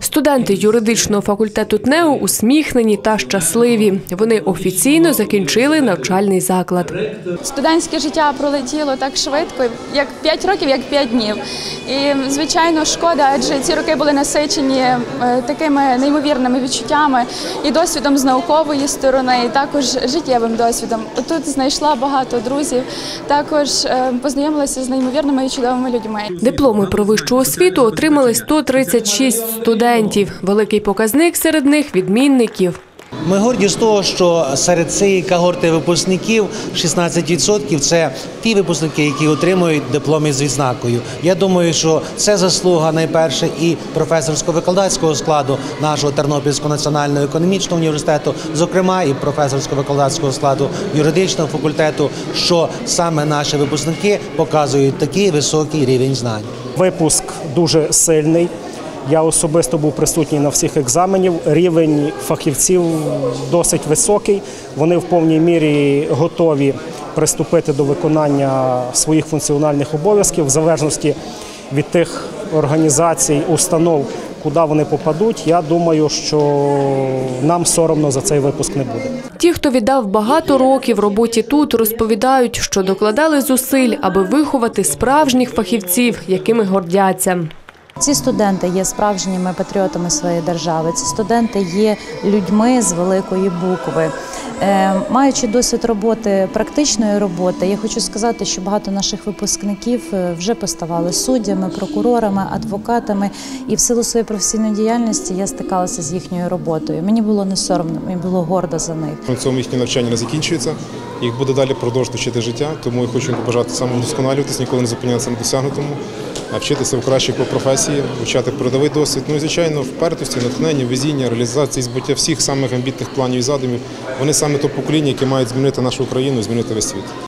Студенти юридичного факультету ТНЕУ усміхнені та щасливі. Вони офіційно закінчили навчальний заклад. Студентське життя пролетіло так швидко, як 5 років, як 5 днів. І звичайно, шкода, адже ці роки були насичені е, такими неймовірними відчуттями і досвідом з наукової сторони, і також життєвим досвідом. Тут знайшла багато друзів, також е, познайомилася з неймовірними і чудовими людьми. Дипломи про вищу освіту отримали 136 студентів. Великий показник серед них відмінників. Ми горді з того, що серед цієї когорти випускників 16% – це ті випускники, які отримують дипломи з відзнакою. Я думаю, що це заслуга найперше і професорсько-викладацького складу нашого Тернопільського національного економічного університету, зокрема і професорсько-викладацького складу юридичного факультету, що саме наші випускники показують такий високий рівень знань. Випуск дуже сильний. Я особисто був присутній на всіх екзаменів. Рівень фахівців досить високий. Вони в повній мірі готові приступити до виконання своїх функціональних обов'язків в залежності від тих організацій, установ, куди вони попадуть. Я думаю, що нам соромно за цей випуск не буде. Ті, хто віддав багато років роботі тут, розповідають, що докладали зусиль, аби виховати справжніх фахівців, якими гордяться. Ці студенти є справжніми патріотами своєї держави. Ці студенти є людьми з великої букви. Е, Маючи досвід роботи, практичної роботи, я хочу сказати, що багато наших випускників е, вже поставали суддями, прокурорами, адвокатами, і в силу своєї професійної діяльності я стикалася з їхньою роботою. Мені було не соромно, мені було гордо за них. На цьому їхнє навчання не закінчується. Їх буде далі продовжувати вчити життя, тому я хочу побажати самовдосконалюватись, ніколи не зупинятися на досягнутому, а вчитися в кращих по професії, вивчати передовий досвід. Ну і звичайно, впертості, натхнення, везіння, реалізації, збуття всіх самих амбітних планів і задумів. Вони саме то покоління, яке мають змінити нашу країну, змінити весь світ.